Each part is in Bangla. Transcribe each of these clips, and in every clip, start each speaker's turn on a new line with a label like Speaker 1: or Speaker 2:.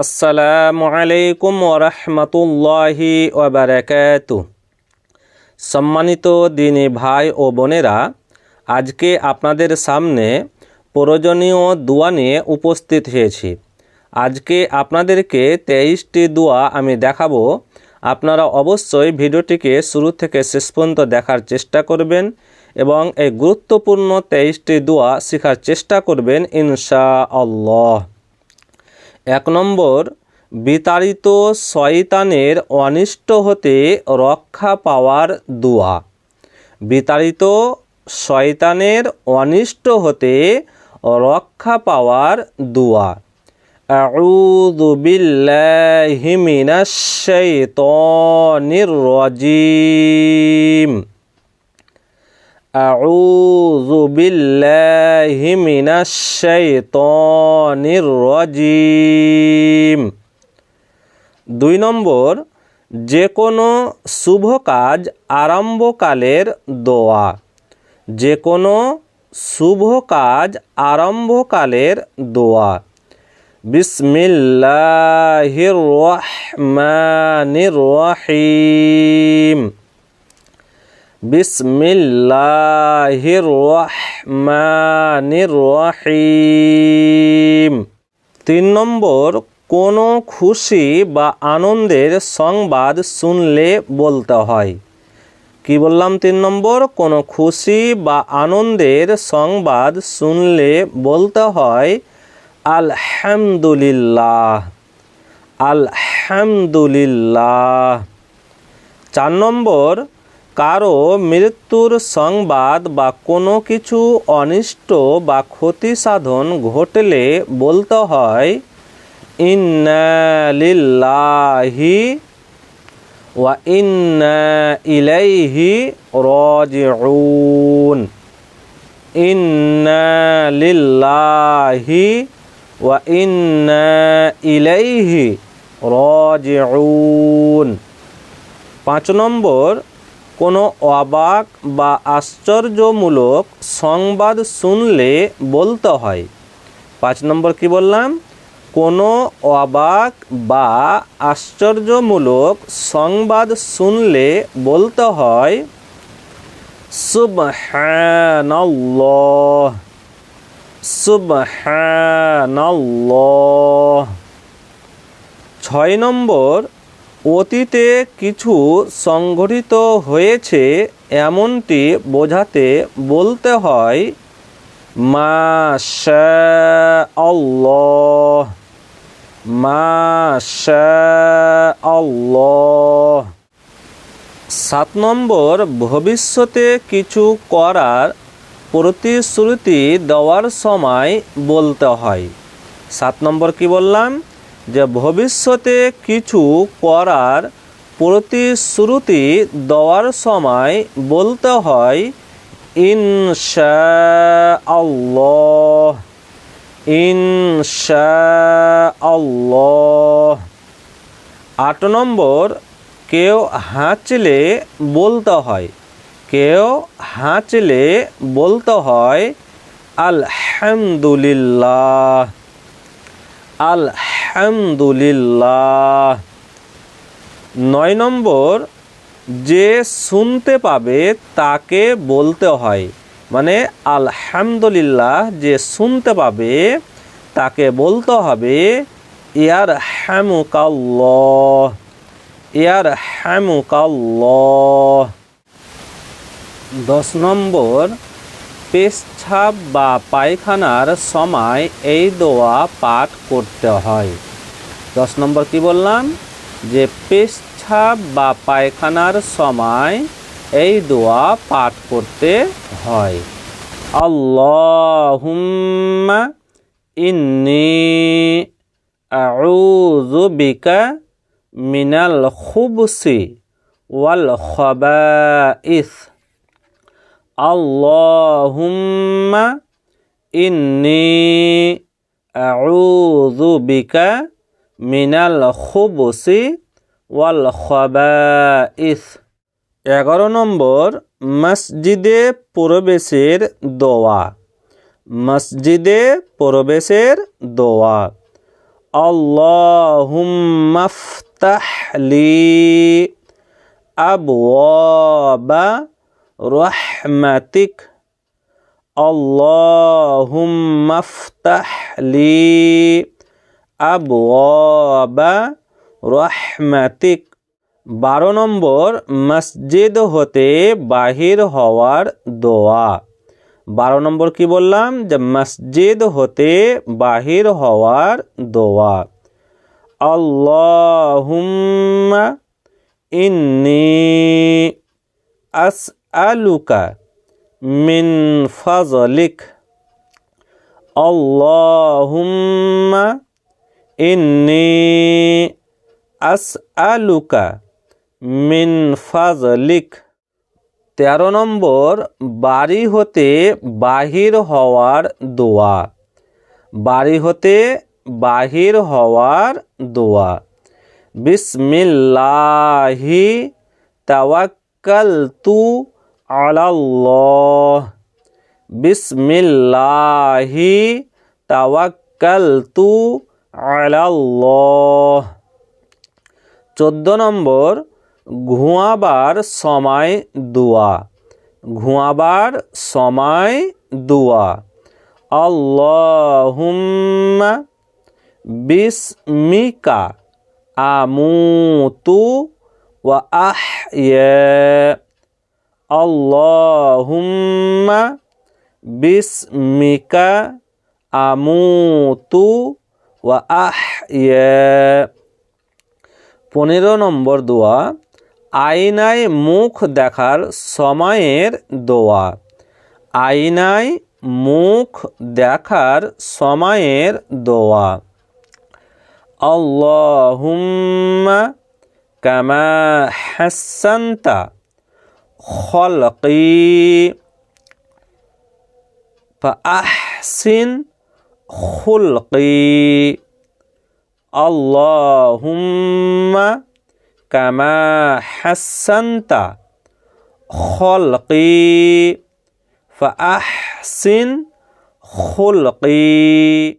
Speaker 1: আসসালামু আলাইকুম ওরহমতুল্লাহি ওবরাকাতু সম্মানিত দিনী ভাই ও বোনেরা, আজকে আপনাদের সামনে প্রয়োজনীয় দোয়া নিয়ে উপস্থিত হয়েছি। আজকে আপনাদেরকে তেইশটি দোয়া আমি দেখাবো। আপনারা অবশ্যই ভিডিওটিকে শুরু থেকে শেষ পর্যন্ত দেখার চেষ্টা করবেন এবং এই গুরুত্বপূর্ণ তেইশটি দোয়া শেখার চেষ্টা করবেন ইনশা আল্লাহ এক নম্বর বিতাড়িত শয়তানের অনিষ্ট হতে রক্ষা পাওয়ার দোয়া বিতাড়িত শয়তানের অনিষ্ট হতে রক্ষা পাওয়ার দোয়া أعوذ بالله من الشيطان الرجيم أعوذ بالله من الشيطان الرجيم দুই নম্বর যে কোনো শুভ কাজ আরম্ভকালের দোয়া যে কোনো শুভ কাজ আরম্ভকালের দোয়া বিসমিল্লাহির রহমানির রহিম বিসমিল্লাহির রহমানির রহিম তিন নম্বর, কোনো খুশি বা আনন্দের সংবাদ শুনলে বলতে হয়। কি বললাম তিন নম্বর? কোনো খুশি বা আনন্দের সংবাদ শুনলে বলতে হয়, আলহামদুলিল্লাহ আলহামদুলিল্লাহ। চার নম্বর কারও মৃত্যুর সংবাদ বা কোনো কিছু অনিষ্ট বা ক্ষতি সাধন ঘটলে বলতে হয় ইন্নালিল্লাহি ওয়া ইন্না ইলাইহি রাজিউন। ইন্নালিল্লাহি ওয়া ইন্না ইলাইহি রাজিউন। পাঁচ নম্বর কোনো অবাক বা আশ্চর্যমূলক সংবাদ শুনলে বলতে হয়। পাঁচ নম্বর কি বললাম? কোনো অবাক বা আশ্চর্যমূলক সংবাদ শুনলে বলতে হয়, সুবহানাল্লাহ সুবহানাল্লাহ। ছয় নম্বর অতীতে কিছু সংঘটিত হয়েছে, এমনটি বোঝাতে বলতে হয় মাশা আল্লাহ মাশা আল্লাহ সাত নম্বর, ভবিষ্যতে কিছু করার প্রতিশ্রুতি দেওয়ার সময় বলতে হয়। সাত নম্বর কি বললাম? যে ভবিষ্যতে কিছু করার প্রতিশ্রুতি দেওয়ার সময় বলতে হয় ইনশা ইনশা আল্লাহ আট নম্বর, কেউ হাঁচলে বলতে হয়, কেউ হাঁচলে বলতে হয় আলহামদুলিল্লাহ। আলহামদুলিল্লাহ। নয় নম্বর, যে শুনতে পাবে তাকে বলতে হয়। মানে আলহামদুলিল্লাহ, যে শুনতে পাবে তাকে বলতে হবে ইয়ার হ্যামুকাল্লাহ ইয়ার হ্যামুকাল্লাহ দশ নম্বর পেশাব বা পায়খানার সময় এই দোয়া পাঠ করতে হয়। দশ নম্বর কি বললাম? যে পেশাব বা পায়খানার সময় এই দোয়া পাঠ করতে হয়। আল্লাহুম্মা ইন্নি আউযু বিকা মিনাল খুবসি ওয়াল খবাইস। আল্লাহুম্মা ইন্নি আউযু বিকা মিনাল খুবসি ওয়াল খবাইস এগারো নম্বর, মসজিদে প্রবেশের দোয়া। মসজিদে প্রবেশের দোয়া। আল্লাহুম্মাফতাহলি আবু রহ রহমাতিক আল্লাহুম্মাফতাহলি আবওয়াবা রহমাতিক বারো নম্বর, মসজিদ হতে বাহির হওয়ার দোয়া। বারো নম্বর কি বললাম? যে মসজিদ হতে বাহির হওয়ার দোয়া। আল্লাহুম্মা ইন্নি আস আসআলুকা মিন ফাজলিক আল্লাহুম্মা ইন্নি আসআলুকা মিন ফাজলিক তেরো নম্বর, বাড়ি হতে বাহির হওয়ার দোয়া। বাড়ি হতে বাহির হওয়ার দোয়া। বিসমিল্লাহি তাওয়াক্কালতু বিসমিল্লাহি তাওয়াক্কালতু আলাল্লাহ। চোদ্দ নম্বর, ঘুমাবার সময় দোয়া। ঘুমাবার সময় দোয়া। আল্লাহুম্মা বিসমিকা আমুতু ওয়া আহইয়া। আল্লাহুম্মা বিসমিকা আমুতু ওয়া আহইয়া পনেরো নম্বর দোয়া, আয়নায় মুখ দেখার সময়ের দোয়া। আয়নায় মুখ দেখার সময়ের দোয়া। আল্লাহুম্মা কামা হাসান্তা খলকি فأحسن خلقي اللهم كما حسنت خلقي فأحسن خلقي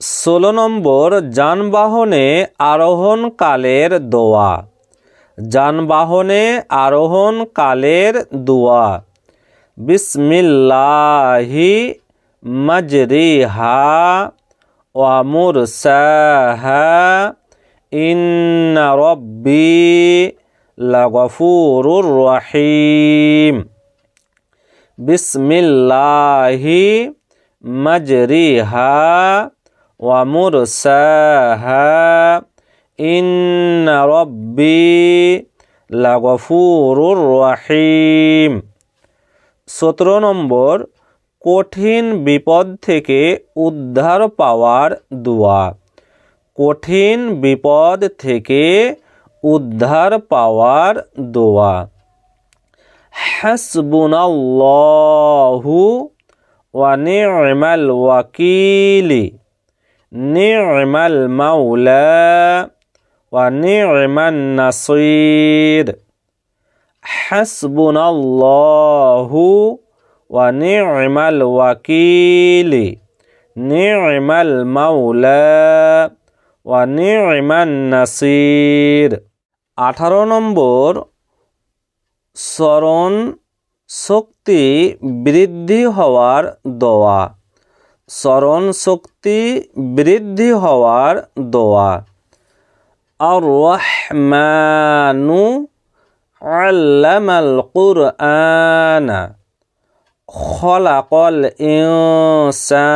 Speaker 1: ষোলো নম্বর যানবাহনে আরোহণকালের দোয়া যানবাহনে আরোহণকালের দোয়া। বিসমিল্লাহি মজরিহা ওয়ামুরসাহা ইন্না রব্বি লাগফুরুর রহিম। বিসমিল্লাহি মজরিহা ওয়ামুরসাহা ইন্না রব্বি লাগফুরুর রহিম। সতেরো নম্বর, কঠিন বিপদ থেকে উদ্ধার পাওয়ার দোয়া। কঠিন বিপদ থেকে উদ্ধার পাওয়ার দোয়া। হাসবুনাল্লাহু ওয়া নি'মাল ওয়াকিলি। নি'মাল মাওলা। ওয়া নি'মান নাসির হাসবুনাল্লাহু ওয়া নি'মাল ওয়াকিলি নি'মাল মাওলা ওয়া নি'মান নাসির আঠারো নম্বর, স্মরণ শক্তি বৃদ্ধি হওয়ার দোয়া। স্মরণ শক্তি বৃদ্ধি হওয়ার দোয়া। الرحمن علم القرآن. خلق الإنسان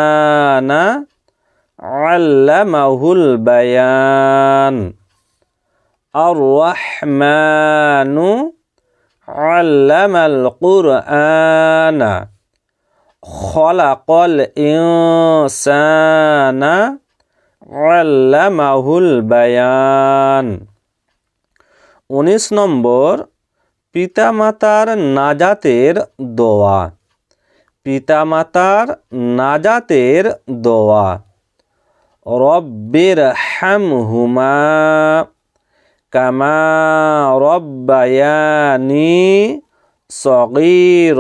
Speaker 1: علمه البيان. الرحمن علم القرآن. خلق الإنسان আল্লামাহুল বায়ান উনিশ নম্বর পিতামাতার নাজাতের দোয়া পিতামাতার নাজাতের দোয়া রব্বির হামহুমা কামা রব্বায়ানি সগীর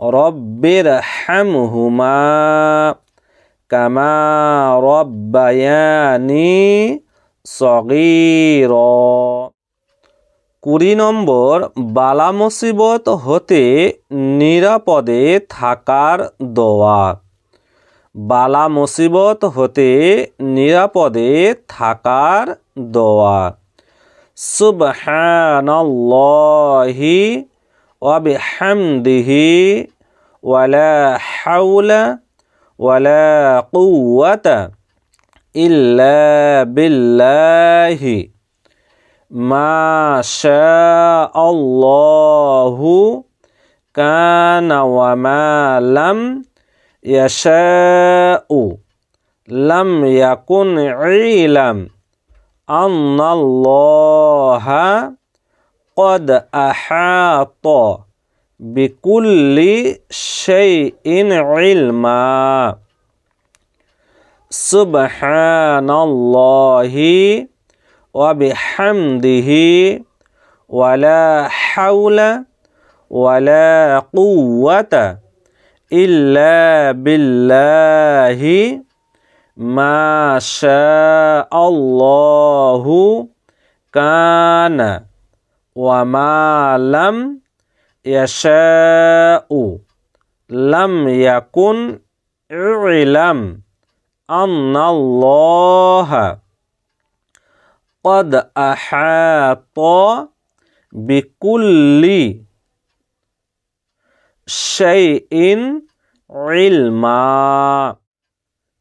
Speaker 1: রব্বির হামহুমা কামা রব্বায়ানি সগীর কুড়ি নম্বর, বালা মুসিবত হতে নিরাপদে থাকার দোয়া। বালা মুসিবত হতে নিরাপদে থাকার দোয়া। সুবহানাল্লাহি ওয়া বিহামদিহি ওয়ালা হাওলা ولا قوة إلا بالله. ما شاء الله كان وما لم يشاء. لم يكن علم أن الله قد أحاط. بكل شيء علما. سبحان الله وبحمده ولا حول ولا قوة إلا بالله. ما شاء الله كان وما لم يشاء لم يكن اعلم أن الله قد أحاط بكل شيء علما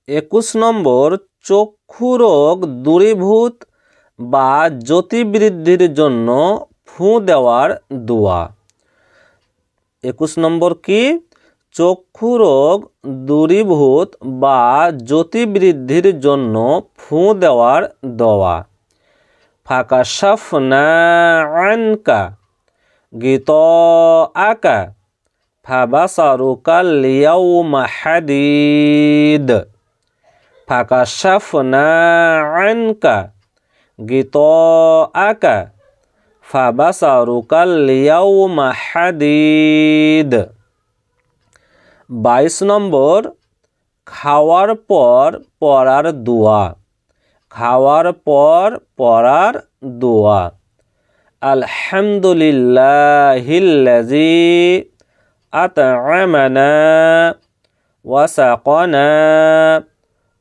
Speaker 1: একুশ নম্বর চক্ষু রোগ দূরীভূত বা জ্যোতিবৃদ্ধির জন্য ফু দেওয়ার দোয়া একুশ নম্বর কি? চক্ষু রোগ দূরীভূত বা জ্যোতিবৃদ্ধির জন্য ফু দেওয়ার দোয়া। ফাঁকা সাফনা আনকা গীত আকা ফাবাসারুকাল ইয়াউমা মাহাদিদ ফাঁকা সাফনা আনকা গীত আকা ফাবাসারুকাল ইয়াউমা হাদিদ বাইশ নম্বর, খাওয়ার পর পড়ার দোয়া। খাওয়ার পর পড়ার দোয়া। আলহামদুলিল্লাহিল্লাজি আতআমানা ওয়াসাকানা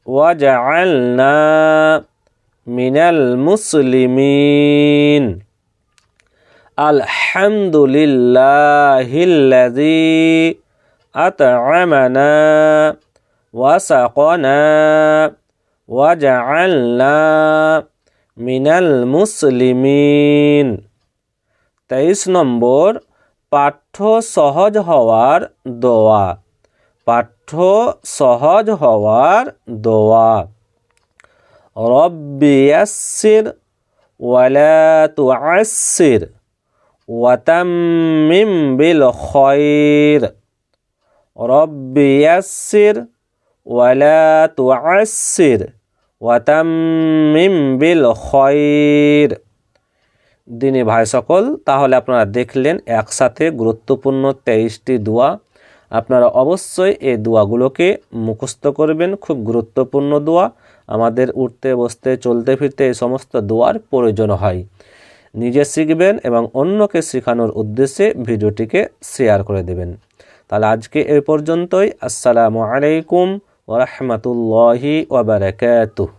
Speaker 1: ওয়াজআলনা মিনাল মুসলিমিন। আলহামদুলিল্লাহিল্লাজি আতআমানা ওয়াসাকানা ওয়াজআলনা মিনাল মুসলিমিন। তেইশ নম্বর, পাঠ্য সহজ হওয়ার দোয়া। পাঠ্য সহজ হওয়ার দোয়া। রব্বি ইয়াসসির ওয়ালা তুআসসির। ওয়াতাম্মিম বিল খৈর। রব্বি ইয়াসসির ওয়ালা তুআসসির। ওয়াতাম্মিম বিল খৈর। দিনী ভাই সকল, তাহলে আপনারা দেখলেন একসাথে গুরুত্বপূর্ণ তেইশটি দোয়া। আপনারা অবশ্যই এই দোয়াগুলোকে মুখস্থ করবেন, খুব গুরুত্বপূর্ণ দোয়া। আমাদের উঠতে, বসতে, চলতে, ফিরতে এই সমস্ত দোয়ার প্রয়োজন হয়। নিজে শিখবেন এবং অন্যকে শেখানোর উদ্দেশ্যে ভিডিওটিকে শেয়ার করে দেবেন। তাহলে আজকে এ পর্যন্তই। আসসালামু আলাইকুম ওরহমতুল্লাহি ওবরাকাতুহ